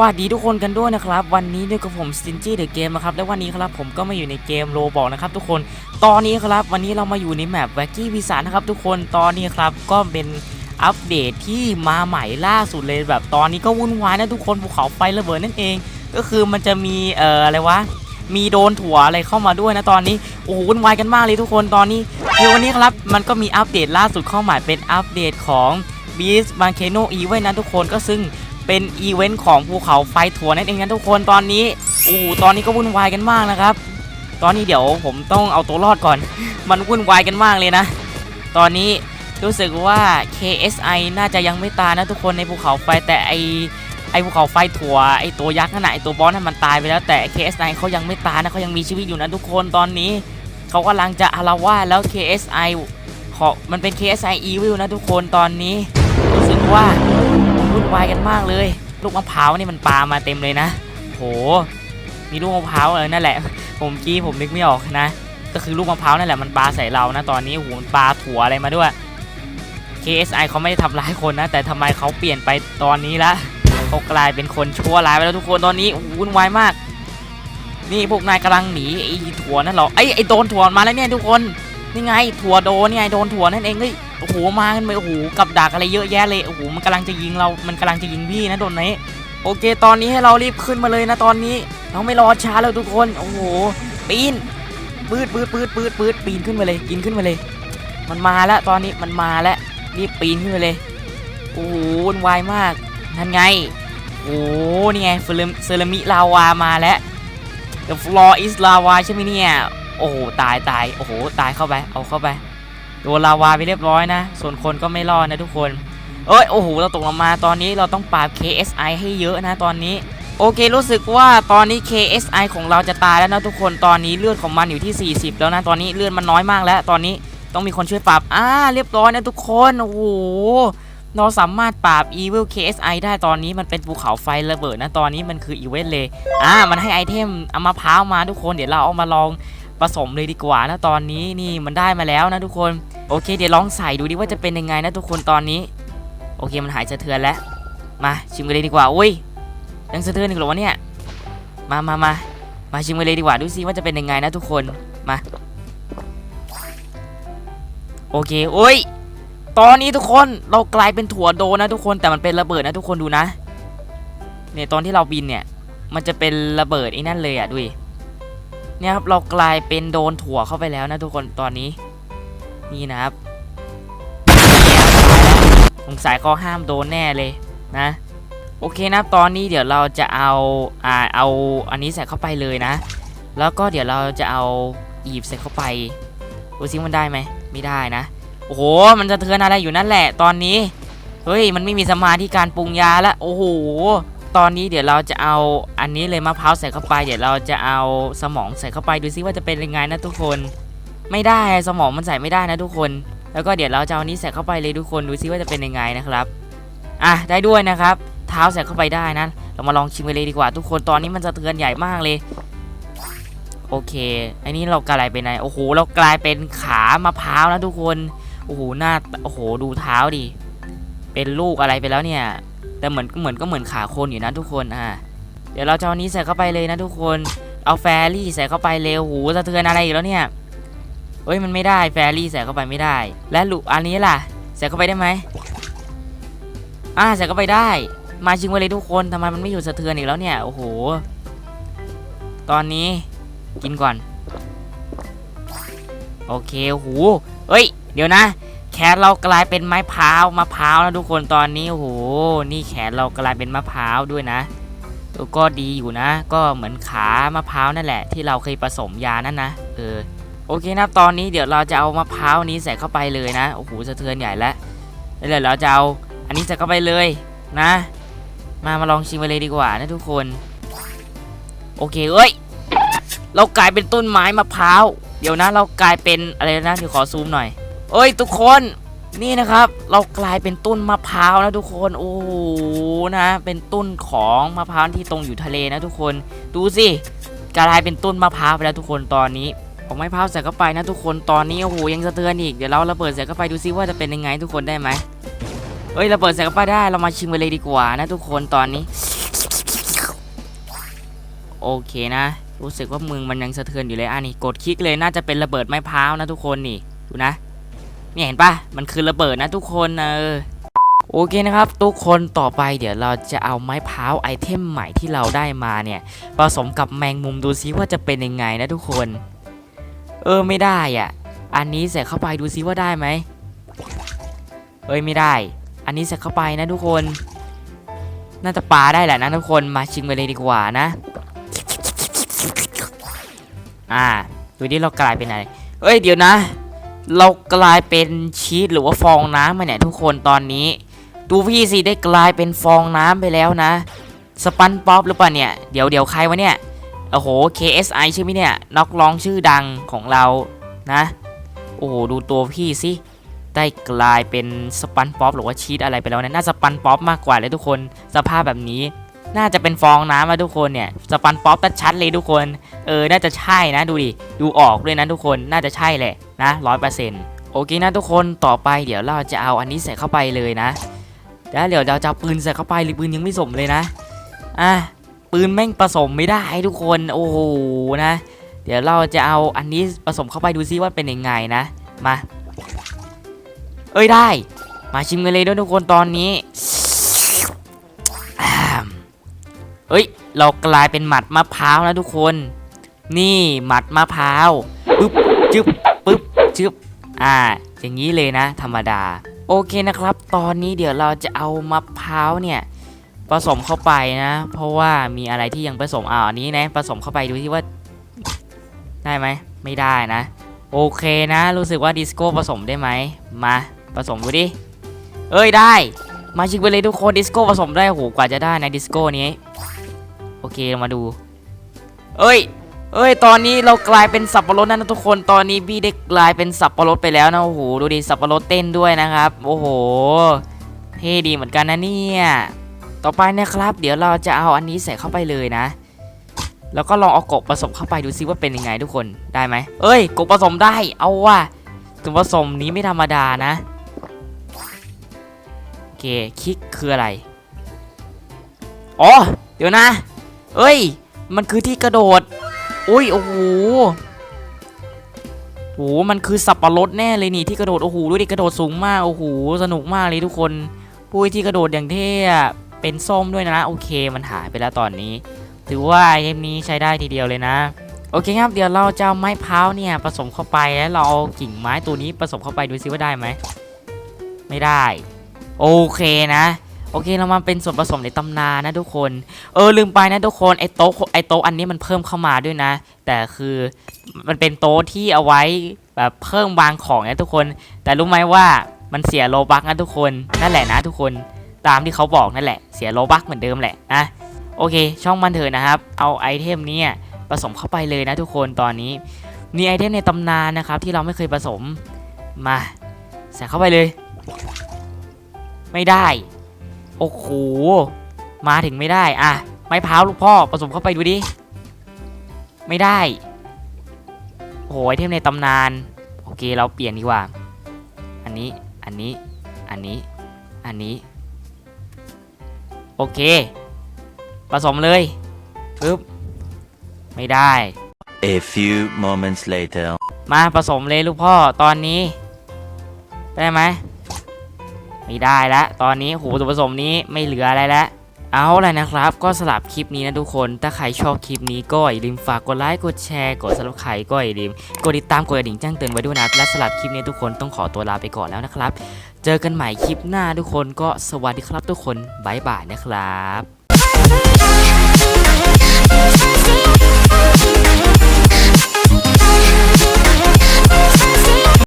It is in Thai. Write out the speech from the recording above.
วัสดีทุกคนกันด้วยนะครับ วันนี้ด้วยกับผมสตินจี้เดอะเกมนะครับและวันนี้ครับผมก็มาอยู่ในเกมโรบอกนะครับทุกคนตอนนี้ครับวันนี้เรามาอยู่ในแมปแวกกี้วิสานะครับทุกคนตอนนี้ครับก็เป็นอัปเดตที่มาใหม่ล่าสุดเลยแบบตอนนี้ก็วุ่นวายนะทุกคนภูเขาไฟระเบิดนั่นเอง ก็คือมันจะมีเอ่ออะไรวะมีโดนถั่วอะไรเข้ามาด้วยนะตอนนี้โอ้โหวุ่นวายกันมากเลยทุกคนตอนนี้คือวันนี้ครับมันก็มีอัปเดตล่าสุดเข้ามาเป็นอัปเดตของ Beast Volcano e v e n นะทุกคนก็ซึ่ง เป็นอีเวนต์ของภูเขาไฟถั่วนั่นเองนะทุกคนตอนนี้โอ้ตอนนี้ก็วุ่นวายกันมากนะครับ ตอนนี้เดี๋ยวผมต้องเอาตัวรอดก่อน มันวุ่นวายกันมากเลยนะ ตอนนี้รู้สึกว่า KSI น่าจะยังไม่ตายนะทุกคนในภูเขาไฟแต่ไอไอภูเขาไฟถั่วไอตัวยักษ์นั่นน่ะไอตัวบอสนั่นมันตายไปแล้วแต่ KSI เขายังไม่ตายนะเขายังมีชีวิตอยู่นะทุกคนตอนนี้เขากำลังจะอารวาสแล้ว KSI ขอมันเป็น KSI Evil นะทุกคนตอนนี้ รู้สึกว่า วุ่นวายกันมากเลย ลูกมะพร้าวนี่มันปามาเต็มเลยนะ โห มีลูกมะพร้าวเออนั่นแหละ ผมกี้ผมนึกไม่ออกนะ ก็คือลูกมะพร้าวนั่นแหละมันปาใส่เรานะตอนนี้โอ้โหมันปาถั่วอะไรมาด้วย KSI เขาไม่ได้ทำร้ายคนนะ แต่ทำไมเขาเปลี่ยนไปตอนนี้ละเขากลายเป็นคนชั่วร้ายไปแล้วทุกคนตอนนี้วุ่นวายมาก นี่พวกนายกำลังหนีไอ้ถั่วนั่นหรอไอ้ไอ้โดนถั่วมาแล้วเนี่ยทุกคนนี่ไงถั่วโดนนี่ไงโดนถั่วนั่นเองเฮ้ย โอ้โหมากันไปโอ้โหกับดักอะไรเยอะแยะเลยโอ้โหมันกำลังจะยิงเรา มันกำลังจะยิงพี่นะโดนไหนโอเค ตอนนี้ให้เรารีบขึ้นมาเลยนะตอนนี้ เราไม่รอช้าแล้วทุกคนโอ้โหปีนปืดปืดปืดปืดปืดปีนขึ้นมาเลยกินขึ้นมาเลย มันมาแล้วตอนนี้มันมาแล้วรีบปีนขึ้นมาเลยโอ้โหวุ่นวายมากนั่นไงโอ้โหนี่ไงเฟลมเซรามิลาวามาแล้ว The floor is lava ใช่ไหมเนี่ย โอ้โห ตายตาย โอ้โห ตายเข้าไป เอาเข้าไป โดนลาวาไปเรียบร้อยนะ ส่วนคนก็ไม่รอดนะทุกคน เอ้ยโอ้โหเราตกลงมาตอนนี้เราต้องปราบ KSI ให้เยอะนะตอนนี้ โอเครู้สึกว่าตอนนี้ KSI ของเราจะตายแล้วนะทุกคนตอนนี้เลือดของมันอยู่ที่ 40 แล้วนะตอนนี้เลือดมันน้อยมากแล้ว ตอนนี้ต้องมีคนช่วยปราบอ่าเรียบร้อยนะทุกคนโอ้โหเราสามารถปราบ Evil KSI ได้ตอนนี้มันเป็นภูเขาไฟระเบิดนะตอนนี้มันคืออีเวนต์เลยอ่ามันให้ไอเทมเอามะพร้าวมาทุกคนเดี๋ยวเราเอามาลองผสมเลยดีกว่านะตอนนี้นี่มันได้มาแล้วนะทุกคน โอเค เดี๋ยวลองใส่ดูดิว่าจะเป็นยังไงนะทุกคนตอนนี้ โอเคมันหายสะเทือนแล้ว มาชิมกันเลยดีกว่าอุ้ยยังสะเทือนอีกเหรอวะเนี่ยมามามามาชิมกันเลยดีกว่าดูซิว่าจะเป็นยังไงนะทุกคนมาโอเคโอ้ยตอนนี้ทุกคนเรากลายเป็นถั่วโดนะทุกคนแต่มันเป็นระเบิดนะทุกคนดูนะเนี่ยตอนที่เราบินเนี่ยมันจะเป็นระเบิดไอ้นั่นเลยอะดูเนี่ยครับเรากลายเป็นโดนถั่วเข้าไปแล้วนะทุกคนตอนนี้ นี่นะครับเนี่ยตายแล้วสงสัยเขาห้ามโดนแน่เลยนะ โอเคนะตอนนี้เดี๋ยวเราจะเอาอ่าเอาอันนี้ใส่เข้าไปเลยนะ แล้วก็เดี๋ยวเราจะเอาอีบใส่เข้าไปดูซิมันได้ไหมไม่ได้นะ โอ้โห มันจะเทือนอะไรอยู่นั่นแหละ ตอนนี้ เฮ้ย มันไม่มีสมาธิการปรุงยาล้วโอ้โห ตอนนี้เดี๋ยวเราจะเอาอันนี้เลยมะพร้าวใส่เข้าไป เดี๋ยวเราจะเอาสมองใส่เข้าไปดูซิว่าจะเป็นยังไงนะทุกคน ไม่ได้สมองมันใส่ไม่ได้นะทุกคน แล้วก็เดี๋ยวเราจะเอานี้ใส่เข้าไปเลยทุกคนดูซิว่าจะเป็นยังไงนะครับอะได้ด้วยนะครับ เท้าใส่เข้าไปได้นะ เรามาลองชิมกันเลยดีกว่า ทุกคนตอนนี้มันจะเทือนใหญ่มากเลยโอเค อันนี้เรากลายเป็นอะไรโอ้โห เรากลายเป็นขามะพร้าวนะทุกคน โอ้โห หน้า โอ้โห ดูเท้าดิ เป็นลูกอะไรไปแล้วเนี่ย แต่เหมือนก็เหมือนก็เหมือนขาคนอยู่นะทุกคน อ่า เดี๋ยวเราจะเอานี้ใส่เข้าไปเลยนะทุกคน เอาแฟรี่ใส่เข้าไปเร็วหูสะเทือนอะไรอีกแล้วเนี่ย เฮ้ยมันไม่ได้แฟรี่ใส่เข้าไปไม่ได้ และลูกอันนี้ล่ะใส่เข้าไปได้ไหมอ่าใส่เข้าไปได้ มาชิงไว้เลยทุกคนทำไมมันไม่อยู่สะเทือนอีกแล้วเนี่ยโอ้โห ตอนนี้กินก่อน โอเคโอ้โหเฮ้ย เดี๋ยวนะแขนเรากลายเป็นไม้พร้าวมะพร้าวนะทุกคนตอนนี้โอ้โหนี่แขนเรากลายเป็นมะพร้าวด้วยนะก็ดีอยู่นะ ก็เหมือนขามะพร้าวนั่นแหละ ที่เราเคยผสมยานั่นนะเออ อเคนะตอนนี้เดี๋ยวเราจะเอามะพร้าวนี้ใส่เข้าไปเลยนะโอ้โหสะเทือนใหญ่แล้วแล้วเดี๋ยวเราจะเอาอันนี้ใส่เข้าไปเลยนะ มามาลองชิมไปเลยดีกว่านะทุกคน โอเคเอ้ยเรากลายเป็นต้นไม้มะพร้าวเดี๋ยวนะเรากลายเป็นอะไรนะเดี๋ยวขอซูมหน่อย เอ้ย ทุกคนนี่นะครับ เรากลายเป็นต้นมะพร้าวนะทุกคนโอ้โหนะ เป็นต้นของมะพร้าวที่ตรงอยู่ทะเลนะทุกคน ดูสิกลายเป็นต้นมะพร้าวไปแล้วทุกคนตอนนี้ ผมไม่พร้าวใส่เข้าไปนะทุกคนตอนนี้โอ้โหยังสะเทือนอีกเดี๋ยวเราระเบิดใส่เข้าไปดูซิว่าจะเป็นยังไงทุกคนได้ไหมเอ้ยระเบิดใส่เข้าไปได้เรามาชิมกันเลยดีกว่านะทุกคนตอนนี้ โอเคนะ รู้สึกว่ามึงมันยังสะเทือนอยู่เลยอะนี่กดคลิกเลยน่าจะเป็นระเบิดไม้พร้าวนะทุกคนนี่ดูนะเนี่ยเห็นปะมันคือระเบิดนะทุกคนเออโอเคนะครับ ทุกคนต่อไปเดี๋ยวเราจะเอาไม้พร้าวไอเทมใหม่ที่เราได้มาเนี่ยผสมกับแมงมุมดูซิว่าจะเป็นยังไงนะทุกคน เออไม่ได้อะ อันนี้ใส่เข้าไปดูซิว่าได้ไหมเอ้ยไม่ได้ อันนี้ใส่เข้าไปนะทุกคน น่าจะปลาได้แหละนะทุกคน มาชิมกันเลยดีกว่านะ อ่า ดูดิเรากลายเป็นอะไร เอ้ยเดี๋ยวนะ เรากลายเป็นชีสหรือว่าฟองน้ำมาเนี่ยทุกคนตอนนี้ ดูพี่สิได้กลายเป็นฟองน้ำไปแล้วนะ สปันป๊อปหรือเปล่าเนี่ย เดี๋ยวเดี๋ยวใครวะเนี่ย โอ้โห KSI ใช่ไหมเนี่ยนักร้องชื่อดังของเรานะ โอ้โห ดูตัวพี่สิ ได้กลายเป็นสปันป๊อปหรือว่าชีสอะไรไปแล้วนะน่าสปันป๊อปมากกว่าเลยทุกคนสภาพแบบนี้ น่าจะเป็นฟองน้ำอะทุกคนเนี่ยสปันป๊อปชัดเลยทุกคน เออ น่าจะใช่นะดูดิ ดูออกด้วยนะทุกคนน่าจะใช่แหละนะร้อยเปอร์เซ็นต์โอเคนะทุกคนต่อไปเดี๋ยวเราจะเอาอันนี้ใส่เข้าไปเลยนะแล้วเดี๋ยวเราจะปืนใส่เข้าไปหรือปืนยังไม่สมเลยนะอะ ปืนแม่งผสมไม่ได้ทุกคนโอ้โหนะ เดี๋ยวเราจะเอาอันนี้ผสมเข้าไปดูซิว่าเป็นยังไงนะมา เอ้ยได้ มาชิมกันเลยด้วยทุกคนตอนนี้เอ้ยเรากลายเป็นหมัดมะพร้าวนะทุกคน นี่หมัดมะพร้าวปึ๊บจึ๊บปึ๊บจึ๊บอ่า อย่างนี้เลยนะ ธรรมดา โอเคนะครับ ตอนนี้เดี๋ยวเราจะเอามะพร้าวเนี่ย ผสมเข้าไปนะ เพราะว่ามีอะไรที่ยังผสมอ่าอันนี้นะผสมเข้าไปดูที่ว่า ได้ไหมไม่ได้นะ โอเคนะ รู้สึกว่าดิสโก้ผสมได้ไหมมาผสมดูดิเอ้ยได้ มาชิกไปเลยทุกคนดิสโก้ผสมได้โหกว่าจะได้นะดิสโก้นี้โอเคมาดู เอ้ยเอ้ย ตอนนี้เรากลายเป็นสับปะรดนะทุกคน ตอนนี้บี้ได้กลายเป็นสับปะรดไปแล้วนะโอ้โหดูดิสับปะรดเต้นด้วยนะครับ โอ้โหเท่ดีเหมือนกันนะเนี่ย ต่อไปนะครับ เดี๋ยวเราจะเอาอันนี้ใส่เข้าไปเลยนะ แล้วก็ลองเอากบผสมเข้าไปดูซิว่าเป็นยังไงทุกคนได้ไหมเอ้ยกบผสมได้ เอาว่ะส่วนผสมนี้ไม่ธรรมดานะโอเคคลิกคืออะไรอ๋อเดี๋ยวนะ เอ้ย มันคือที่กระโดด อุ้ยโอ้โหโอ้โหมันคือสับปะรดแน่เลยนี่ที่กระโดดโอ้โหดูดิกระโดดสูงมากโอ้โหสนุกมากเลยทุกคนปุ้ยที่กระโดดอย่างเท่ เป็นส้มด้วยนะโอเคมันหายไปแล้วตอนนี้ ถือว่าเกมนี้ใช้ได้ทีเดียวเลยนะโอเคครับเดี๋ยวเราจะไม้พร้าวเนี่ยผสมเข้าไปแล้วเราเอากิ่งไม้ตัวนี้ผสมเข้าไปดูซิว่าได้ไหมไม่ได้ โอเคนะโอเคเรามาเป็นส่วนผสมในตำนานนะทุกคน เออลืมไปนะทุกคนไอโต๊ะไอโต๊ะอันนี้มันเพิ่มเข้ามาด้วยนะ แต่คือมันเป็นโต๊ะที่เอาไว้แบบเพิ่มวางของนะทุกคน แต่รู้ไหมว่ามันเสียโลบักนะทุกคนนั่นแหละนะทุกคน ตามที่เขาบอกนั่นแหละ เสียโลบักเหมือนเดิมแหละนะโอเค ช่องมันเถอะนะครับ เอาไอเทมเนี้ผสมเข้าไปเลยนะทุกคนตอนนี้ มีไอเทมในตำนานนะครับที่เราไม่เคยผสมมาใส่เข้าไปเลย ไม่ได้ โอ้โห มาถึงไม่ได้ อะ ไม้พร้าวลูกพ่อผสมเข้าไปดูดิ ไม่ได้ โอ้โหไอเทมในตำนาน โอเคเราเปลี่ยนดีกว่า อันนี้ อันนี้ อันนี้ อันนี้ โอเค ผสมเลยปึ๊บไม่ได้ A few moments later. มาผสมเลยลูกพ่อตอนนี้ ได้ไหมไม่ได้แล้วตอนนี้โหส่วนผสมนี้ไม่เหลืออะไรแล้ว เอาละนะครับ ก็สลับคลิปนี้นะทุกคน ถ้าใครชอบคลิปนี้ก็อย่าลืมฝากกดไลค์ กดแชร์ กดซับสไครก็อย่าลืม กดติดตาม กดกระดิ่งแจ้งเตือนไว้ด้วยนะ และสลับคลิปนี้ทุกคนต้องขอตัวลาไปก่อนแล้วนะครับ เจอกันใหม่คลิปหน้าทุกคน ก็สวัสดีครับทุกคน บ๊ายบายนะครับ